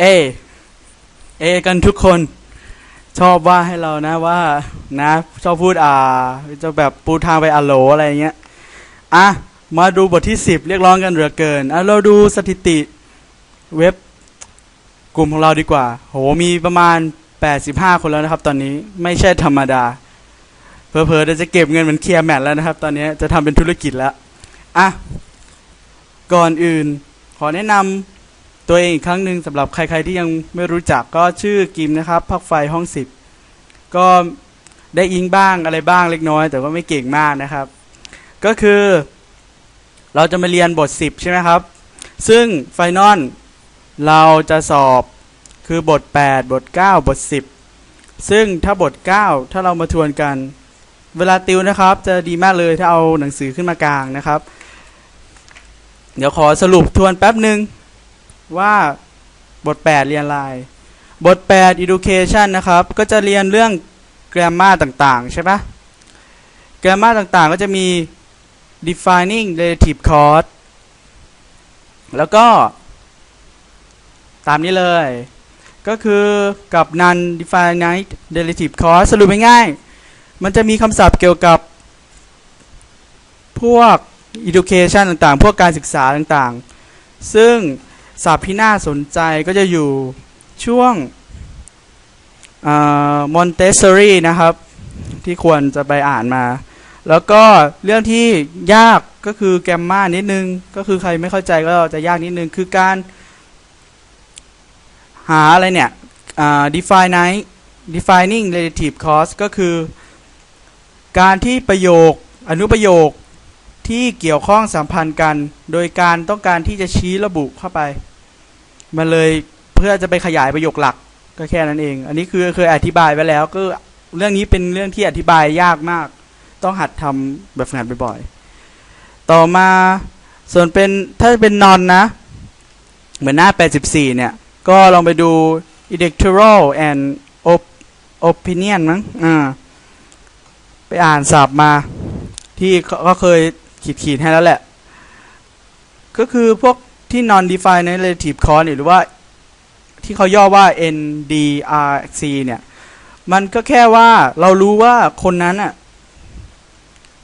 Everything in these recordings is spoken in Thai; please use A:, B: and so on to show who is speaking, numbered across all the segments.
A: เอ เอ กันทุกคน ชอบว่าให้เรานะว่า นะ ชอบพูดอ่า จะแบบปูทางไปอโลอะไรเงี้ย อะ มาดูบทที่10เรียกร้องกันเหลือเกิน อะ เราดูสถิติเว็บกลุ่มของเราดีกว่า โห มีประมาณ 85 คนแล้วนะครับ ตอนนี้ไม่ใช่ธรรมดา เพอเพอเดี๋ยวจะเก็บเงินเหมันเคลียร์แมทแล้วนะครับ ตอนนี้จะทำเป็นธุรกิจแล้ว อะ ก่อนอื่น ขอแนะนำ ตัวเองอีกครั้งหนึ่งสำหรับใครๆที่ยังไม่รู้จักก็ชื่อกิมนะครับพักไฟห้องสิบก็ได้อิงบ้างอะไรบ้างเล็กน้อย แต่ว่าไม่เก่งมากนะครับ ก็คือเราจะมาเรียนบท 10 ใช่ไหมครับ ซึ่งไฟนอลเราจะสอบคือบท 8 บท 9 บท 10 ซึ่งถ้าบท 9 ถ้าเรามาทวนกัน เวลาติวนะครับ จะดีมากเลยถ้าเอาหนังสือขึ้นมากลางนะครับ เดี๋ยวขอสรุปทวนแป๊บหนึ่ง ว่าบท 8 เรียนอะไรบท 8 education นะครับ ก็จะเรียนเรื่อง grammar ต่างๆ ใช่ปะ grammar ต่างๆ ก็จะมี defining relative clause แล้วก็ตามนี้เลย ก็คือกับ non definite relative clause สรุปง่ายๆมันจะมีคำศัพท์เกี่ยวกับพวก education ต่างๆ พวกการศึกษาต่างๆ ซึ่ง ศัพท์ที่น่าสนใจก็จะอยู่ช่วงมอนเตสซอรี่นะครับ ที่ควรจะไปอ่านมา แล้วก็เรื่องที่ยากก็คือแกมมานิดนึง ก็คือใครไม่เข้าใจก็จะยากนิดนึง คือการหาอะไรเนี่ย define defining relative clause ก็คือ การที่ประโยคอนุประโยคที่เกี่ยวข้องสัมพันธ์กัน โดยการต้องการที่จะชี้ระบุเข้าไป มันเลยเพื่อจะไปขยายประโยคหลักก็แค่นั้นเอง อันนี้คือเคยอธิบายไปแล้ว ก็เรื่องนี้เป็นเรื่องที่อธิบายยากมาก ต้องหัดทำแบบฝึกหัดบ่อยๆ ต่อมาส่วนเป็นถ้าเป็นนอนนะ เหมือนหน้า 84 เนี่ย ก็ลองไปดู electoral and op- opinion มั้งอ่าไปอ่านศัพท์มา ที่ก็เคยขีดขีดๆให้แล้วแหละ ก็คือพวก ที่ non defined relative clause เนี่ยหรือว่าที่เขาย่อว่า NDRC เนี่ย มันก็แค่ว่าเรารู้ว่าคนนั้นอะ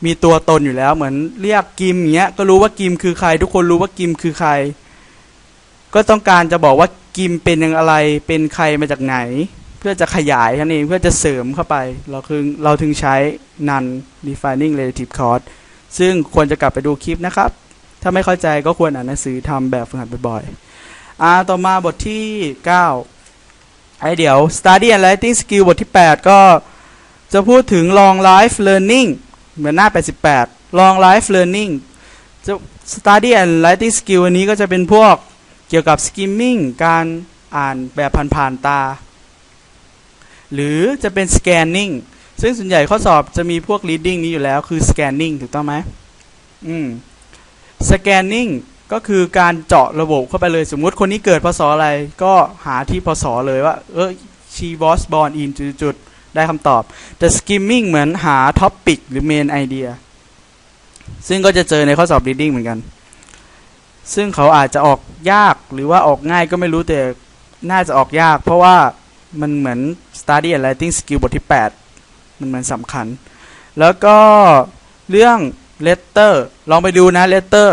A: มีตัวตนอยู่แล้ว เหมือนเรียกกิมอย่างเงี้ย ก็รู้ว่ากิมคือใคร ทุกคนรู้ว่ากิมคือใคร ก็ต้องการจะบอกว่ากิมเป็นอย่างอะไร เป็นใครมาจากไหน เพื่อจะขยายนั่นเองเพื่อจะเสริมเข้าไป เราคือเราถึงใช้ non defining relative clause ซึ่งควรจะกลับไปดูคลิปนะครับ ถ้าไม่เข้าใจก็ควรอ่านหนังสือทำแบบฝึกหัดบ่อยๆอ่าต่อมาบทที่ 9 ไอเดี๋ยว study and writing skill บทที่ 8 ก็จะพูดถึง long life learning เหมือนหน้า 88 long life learning จะ study and writing skill อันนี้ก็จะเป็นพวกเกี่ยวกับ skimming การอ่านแบบผ่านๆตา หรือจะเป็น scanning ซึ่งส่วนใหญ่ข้อสอบจะมีพวก reading นี้อยู่แล้วคือ scanning ถูกต้องไหมอืม scanning ก็คือการเจาะระบบเข้าไปเลยสมมุติคนนี้เกิดพศอะไรก็หาที่พศเลยว่า เออ she was born in จุดๆได้คำตอบ แต่ skimming เหมือนหา topic หรือ main idea ซึ่งก็จะเจอในข้อสอบ reading เหมือนกัน ซึ่งเขาอาจจะออกยากหรือว่าออกง่ายก็ไม่รู้แต่น่าจะออกยาก เพราะว่ามันเหมือน study and writing skill บทที่ 8 มันเหมือนสำคัญ แล้วก็เรื่อง letter ลองไปดูนะ letter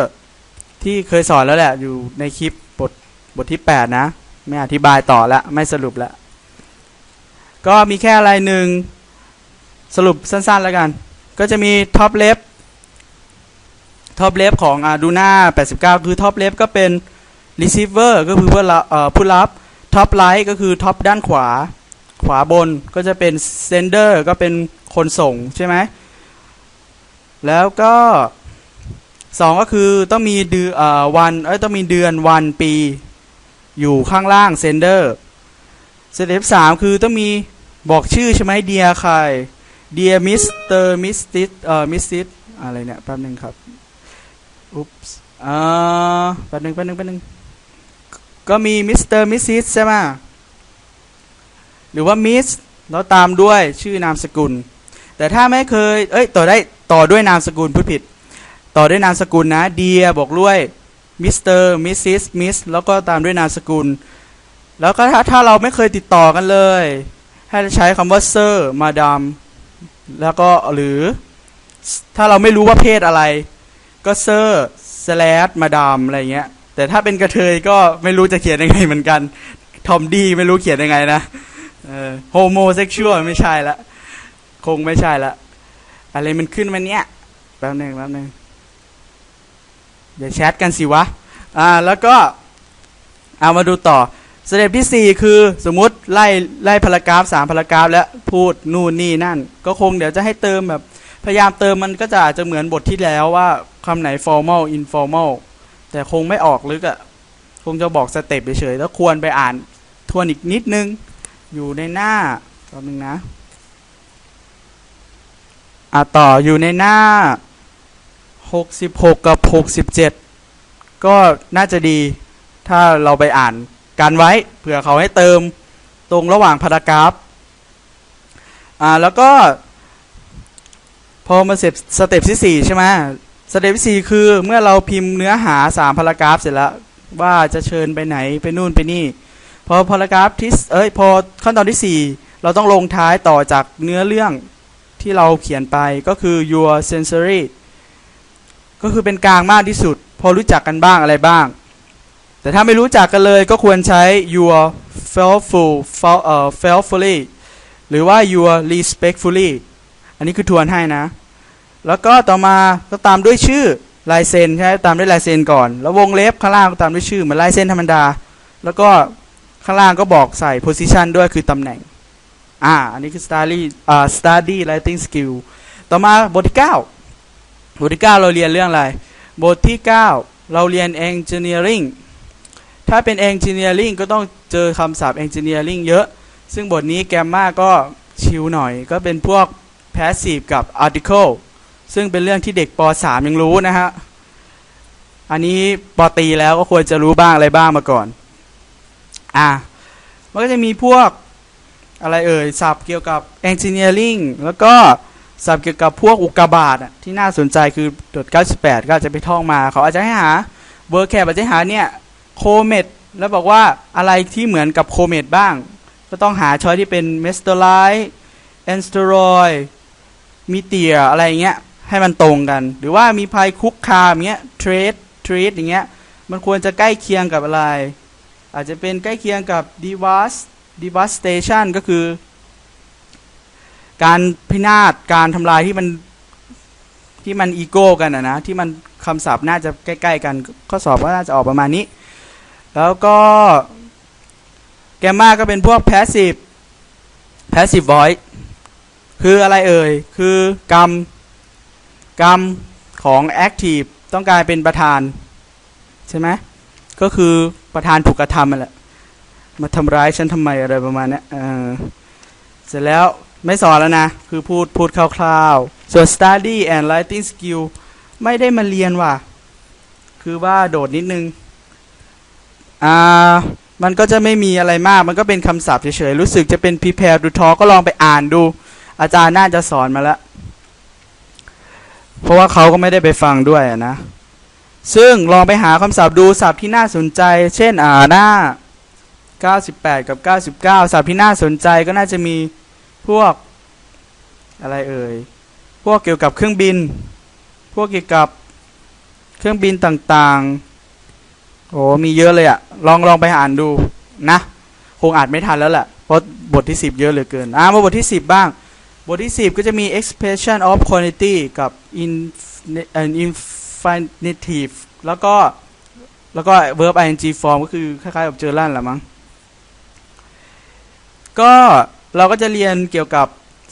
A: ที่เคยสอนแล้วแหละ อยู่ในคลิปบทบทที่ 8 นะ ไม่อธิบายต่อละ ไม่สรุปละ ก็มีแค่อะไรหนึ่งสรุปสั้นๆแล้วกัน ก็จะมี top left top left ของ Arduino 89 คือ top left ก็เป็น receiver ก็คือผู้รับเอ่อผู้รับ top right ก็คือ top ด้านขวา ขวาบนก็จะเป็น sender ก็เป็นคนส่งใช่ไหม แล้วก็สองก็คือต้องมีเดือนวันเอ้ยต้องมีเดือนวันปี อยู่ข้างล่าง sender สเต็ปสามคือต้องมีบอกชื่อใช่ไหม dear ใคร dear Mr. Mrs. เอ่อ Mrs. อะไรเนี่ยแป๊บนึงครับอุ๊ปส์อ่าแป๊บนึงแป๊บนึงแป๊บนึงก็มี Mr. Mrs. ใช่ไหมหรือว่า Miss แล้วตามด้วยชื่อนามสกุล แต่ถ้าไม่เคย เอ้ย ต่อได้ต่อด้วยนามสกุลพูดผิด ต่อด้วยนามสกุลนะ dear บอกด้วย Mr. Mrs. Miss แล้วก็ตามด้วยนามสกุล แล้วก็ถ้าถ้าเราไม่เคยติดต่อกันเลย ให้ใช้คำว่า sir madam แล้วก็หรือ ถ้าเราไม่รู้ว่าเพศอะไร ก็ sir slash madam อะไรเงี้ย แต่ถ้าเป็นกระเทยก็ไม่รู้จะเขียนยังไงเหมือนกัน ทอมดีไม่รู้เขียนยังไงนะเออ homosexual ไม่ใช่ละ คงไม่ใช่ละอะไรมันขึ้นมาเนี้ยแป๊บหนึ่งแป๊บหนึ่งอย่าแชทกันสิวะอ่าแล้วก็เอามาดูต่อสเต็ปที่ 4 คือสมมติไล่ไล่พารากราฟสามพารากราฟแล้วพูดนู่นนี่นั่น ก็คงเดี๋ยวจะให้เติมแบบ พยายามเติมมันก็จะอาจจะเหมือนบทที่แล้วว่าคำไหน formal informal แต่คงไม่ออกลึกอะ่ะ คงจะบอกสเต็ปเฉยๆแล้วควรไปอ่านทวนอีกนิดนึง อยู่ในหน้าแป๊บนึงนะ อะต่ออยู่ในหน้า 66 กับ 67 ก็น่าจะดีถ้าเราไปอ่านกันไว้เผื่อเขาให้เติมตรงระหว่างพารากราฟอ่าแล้วก็พอมาเสร็จสเต็ปที่ 4 ใช่ไหมสเต็ปที่4คือเมื่อเราพิมพ์เนื้อหา 3 พารากราฟเสร็จแล้ว ว่าจะเชิญไปไหน ไปนู่นไปนี่ พอพารากราฟที่เอ้ยพอขั้นตอนที่ 4 เราต้องลงท้ายต่อจากเนื้อเรื่อง ที่เราเขียนไปก็คือ your sensory ก็คือเป็นกลางมากที่สุด พอรู้จักกันบ้างอะไรบ้าง แต่ถ้าไม่รู้จักกันเลยก็ควรใช้ your faithful faithfully หรือว่า your respectfully อันนี้คือทวนให้นะ แล้วก็ต่อมาก็ตามด้วยชื่อลายเซ็นใช่ตามด้วยลายเซ็นก่อน แล้ววงเล็บข้างล่างก็ตามด้วยชื่อเหมือนลายเซ็นธรรมดา แล้วก็ข้างล่างก็บอกใส่ position ด้วยคือตำแหน่ง อ่าอันนี้คือ study อ่า study writing skill ต่อมาบทที่ 9 บทที่ 9 เราเรียนเรื่องอะไร บทที่ 9 เราเรียน engineering ถ้าเป็น engineering ก็ต้องเจอคำศัพท์ engineering เยอะ ซึ่งบทนี้แกมมาก็ชิวหน่อย ก็เป็นพวก passive กับ article ซึ่งเป็นเรื่องที่เด็กป .3 ยังรู้นะฮะ อันนี้ปตีแล้วก็ควรจะรู้บ้างอะไรบ้างมาก่อน อะ มันก็จะมีพวก อะไรเอ่ยศัพท์เกี่ยวกับ engineering แล้วก็ศัพท์เกี่ยวกับพวกอุกกาบาตอะที่น่าสนใจคือโดด98 ก็จจะไปท่องมา เขาอาจจะให้หาเวอร์แคปอาจจะหาเนี่ยโคเมตแล้วบอกว่าอะไรที่เหมือนกับโคเมตบ้าง ก็ต้องหาช้อยที่เป็นเมสเตอร์ไลท์แอนสเตอรอยมีเตียอะไรเงี้ยให้มันตรงกัน หรือว่ามีภัยคุกคามเงี้ยเทรดเทรดอย่างเงี้ยมันควรจะใกล้เคียงกับอะไร อาจจะเป็นใกล้เคียงกับ devast devastation ก็คือ การพินาศการทำลายที่มันที่มันอีโก้กันอะนะที่มันคำศัพท์น่าจะใกล้ๆกัน ข้อสอบก็น่าจะออกประมาณนี้ แล้วก็แกมมาก็เป็นพวก passive passive voice คืออะไรเอ่ย คือกรรม กรรมของ active ต้องการเป็นประธาน ใช่ไหมก็คือประธานถูกกระทำนั่นแหละ มาทำร้ายฉันทำไมอะไรประมาณนี้เออเสร็จแล้วไม่สอนแล้วนะ คือพูดพูดคร่าวๆ ส่วน study and writing skill ไม่ได้มาเรียนว่ะ คือว่าโดดนิดนึง อ่า มันก็จะไม่มีอะไรมาก มันก็เป็นคำศัพท์เฉยๆ รู้สึกจะเป็น prepare to talk ก็ลองไปอ่านดู อาจารย์น่าจะสอนมาแล้ว เพราะว่าเขาก็ไม่ได้ไปฟังด้วยนะ ซึ่งลองไปหาคำศัพท์ดูศัพท์ที่น่าสนใจ เช่น อ่าหน้า 98 กับ 99ศัพที่น่าสนใจก็น่าจะมีพวกอะไรเอ่ย พวกเกี่ยวกับเครื่องบิน พวกเกี่ยวกับเครื่องบินต่างๆ โอ้มีเยอะเลยอะลองลองไปอ่านดูนะ คงอ่านไม่ทันแล้วแหละ เพราะบทที่ 10 เยอะเหลือเกิน อ่ามาบทที่ 10 บ้าง บทที่ 10 ก็จะมี expression of quantity กับ infinitive แล้วก็ แล้วก็ verb ing form ก็คือคล้ายๆกับเจอลั่นแหละมั้ง ก็เราก็จะเรียนเกี่ยวกับ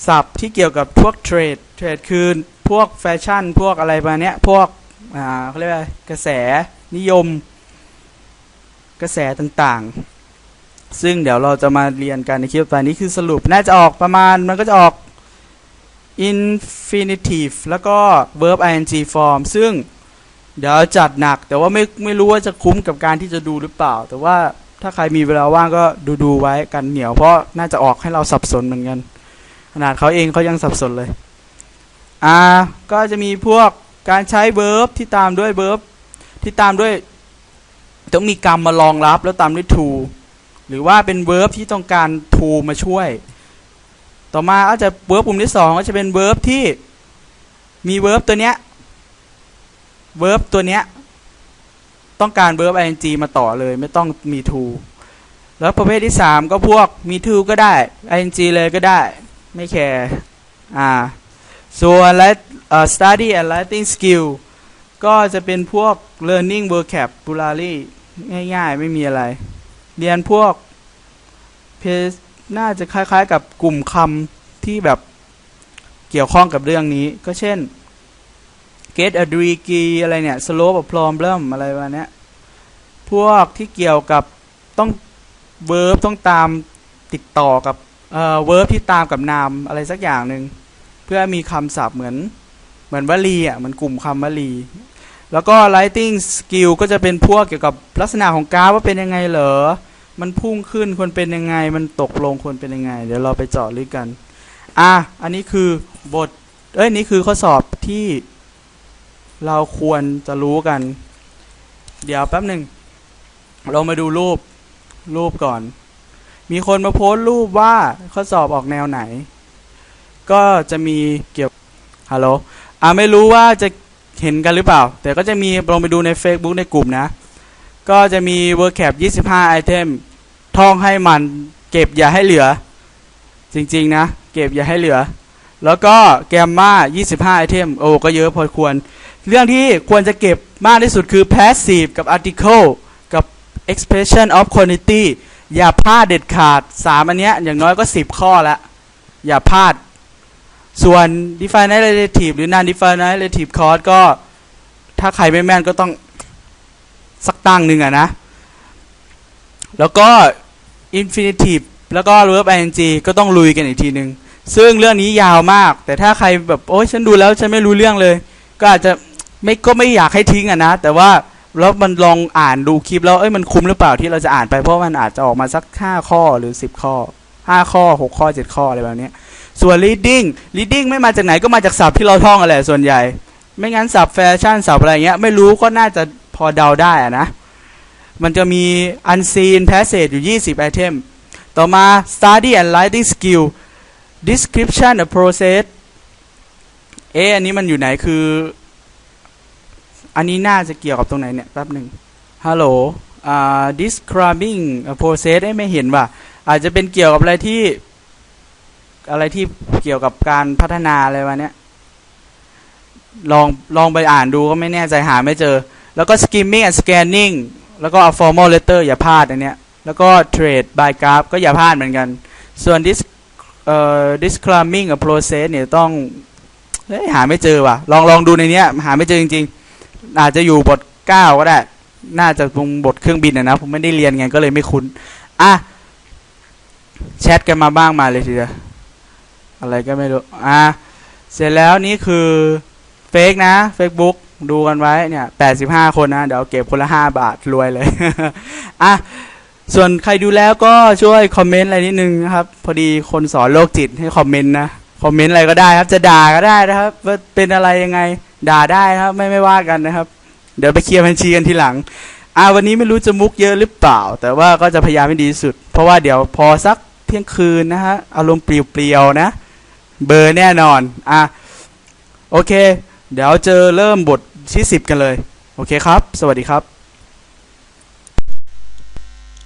A: ศัพท์ที่เกี่ยวกับพวกเทรด เทรดคือพวกแฟชั่น พวกอะไรประมาณเนี้ย พวกอ่าเขาเรียกว่ากระแสนิยม กระแสต่างๆ ซึ่งเดี๋ยวเราจะมาเรียนกันในคลิปต่อไปนี้คือสรุป น่าจะออกประมาณมันก็จะออก infinitive แล้วก็ verb ing form ซึ่งเดี๋ยวจัดหนักแต่ว่าไม่ไม่รู้ว่าจะคุ้มกับการที่จะดูหรือเปล่า แต่ว่า ถ้าใครมีเวลาว่างก็ดูดูไว้กันเหนียวเพราะน่าจะออกให้เราสับสนเหมือนกัน ขนาดเขาเองเขายังสับสนเลยอ่าก็จะมีพวกการใช้ verb ที่ตามด้วย verb ที่ตามด้วยต้องมีกรรมมารองรับแล้วตามด้วย to หรือว่าเป็น verb ที่ต้องการ to มาช่วย ต่อมาก็จะ verb กลุ่มที่สองก็จะเป็น verb ที่มี verb ตัวเนี้ย verb ตัวเนี้ย ต้องการ verb ing มาต่อเลย ไม่ต้องมี to แล้วประเภทที่สามก็พวกมี to ก็ได้ ing เลยก็ได้ ไม่แคร์อ่าส่วน study and writing skill ก็จะเป็นพวก learning vocabulary ง่ายๆ ไม่มีอะไร เรียนพวกเพน่าจะคล้ายๆ กับกลุ่มคำที่แบบเกี่ยวข้องกับเรื่องนี้ ก็เช่น get a degree อะไรเนี่ย slope of problem อะไรประมาณเนี้ยพวกที่เกี่ยวกับต้อง verb ต้องตามติดต่อกับเอ่อ verb ที่ตามกับนามอะไรสักอย่างหนึ่งเพื่อมีคำศัพท์เหมือนเหมือนวลีอะเหมือนกลุ่มคำวลี แล้วก็ writing skill ก็จะเป็นพวกเกี่ยวกับลักษณะของกราฟว่าเป็นยังไงเหรอ มันพุ่งขึ้นควรเป็นยังไง มันตกลงควรเป็นยังไง เดี๋ยวเราไปเจาะลึกกัน อะ อันนี้คือบท เอ้ย นี่คือข้อสอบที่ เราควรจะรู้กัน เดี๋ยวแป๊บหนึ่ง เรามาดูรูปรูปก่อน มีคนมาโพสต์รูปว่าข้อสอบออกแนวไหน ก็จะมีเกี่ยวฮัลโหลอ่าไม่รู้ว่าจะเห็นกันหรือเปล่า แต่ก็จะมีลองไปดูใน Facebook ในกลุ่มนะ ก็จะมี WordCap 25 ไอเทมท่องให้มันเก็บอย่าให้เหลือ จริงๆนะ เก็บอย่าให้เหลือ แล้วก็แกมมา25 ไอเทมโอ้ก็เยอะพอควร เรื่องที่ควรจะเก็บมากที่สุดคือ passive กับ article กับ expression of quantity อย่าพลาดเด็ดขาด 3 อันเนี้ยอย่างน้อยก็ 10 ข้อละ อย่าพลาด ส่วน definite relative หรือ non definite relative clause ก็ ถ้าใครไม่แม่นก็ต้องสักตั้งหนึ่งอะนะ แล้วก็ infinitive แล้วก็ verb ing ก็ต้องลุยกันอีกทีหนึ่งซึ่งเรื่องนี้ยาวมาก แต่ถ้าใครแบบ โอ้ยฉันดูแล้ว ฉันไม่รู้เรื่องเลย ก็อาจจะ ไม่ก็ไม่อยากให้ทิ้งอะนะ แต่ว่าแล้วมันลองอ่านดูคลิปแล้วเอ้ยมันคุ้มหรือเปล่าที่เราจะอ่านไปเพราะมันอาจจะออกมาสัก5ข้อหรือ10ข้อ5ข้อ6ข้อ7ข้ออะไรแบบนี้ส่วน reading reading ไม่มาจากไหนก็มาจากศัพท์ที่เราท่องอะไรส่วนใหญ่ ไม่งั้นศัพท์แฟชั่นศัพท์อะไรเงี้ยไม่รู้ก็น่าจะพอเดาได้อะนะ มันจะมี unseen passage อยู่ 20ไอเทมต่อมา study and writing skill description of process เอ๊อันนี้มันอยู่ไหนคือ อันนี้น่าจะเกี่ยวกับตรงไหนเนี่ยแป๊บหนึ่งฮัลโหลอ่า describing process ไม่เห็นว่ะอาจจะเป็นเกี่ยวกับอะไรที่อะไรที่เกี่ยวกับการพัฒนาอะไรวะเนี้ยลองลองไปอ่านดูก็ไม่แน่ใจหาไม่เจอ แล้วก็ skimming and scanning แล้วก็ a formal letter อย่าพลาดอันเนี้ย แล้วก็ trade by graph ก็อย่าพลาดเหมือนกัน ส่วน dis เอ่อ describing a process เนี่ยต้องเฮ้ยหาไม่เจอว่ะ ลองลองดูในเนี้ยหาไม่เจอจริงๆ อาจจะอยู่บท9ก็ได้ น่าจะตรงบทเครื่องบินนะนะ ผมไม่ได้เรียนไงก็เลยไม่คุ้น อะ แชทกันมาบ้างมาเลยทีเดียวอะไรก็ไม่รู้ อะ เสร็จแล้วนี่คือเฟกนะ Facebook ดูกันไว้เนี่ย85คนนะ เดี๋ยวเก็บคนละ5บาทรวยเลย อะ ส่วนใครดูแล้วก็ช่วยคอมเมนต์อะไรนิดนึงนะครับ พอดีคนสอนโรคจิตให้คอมเมนต์นะ คอมเมนต์อะไรก็ได้ครับ จะด่าก็ได้นะครับว่าเป็นอะไรยังไง ด่าได้นะครับ ไม่ไม่ว่ากันนะครับ เดี๋ยวไปเคลียร์บัญชีกันทีหลังอ่าวันนี้ไม่รู้จะมุกเยอะหรือเปล่า แต่ว่าก็จะพยายามให้ดีที่สุด เพราะว่าเดี๋ยวพอสักเที่ยงคืนนะฮะอารมณ์เปลี่ยวๆนะ เบอร์แน่นอนอะโอเค เดี๋ยวเจอเริ่มบทที่ 10 กันเลย โอเคครับ สวัสดีครับ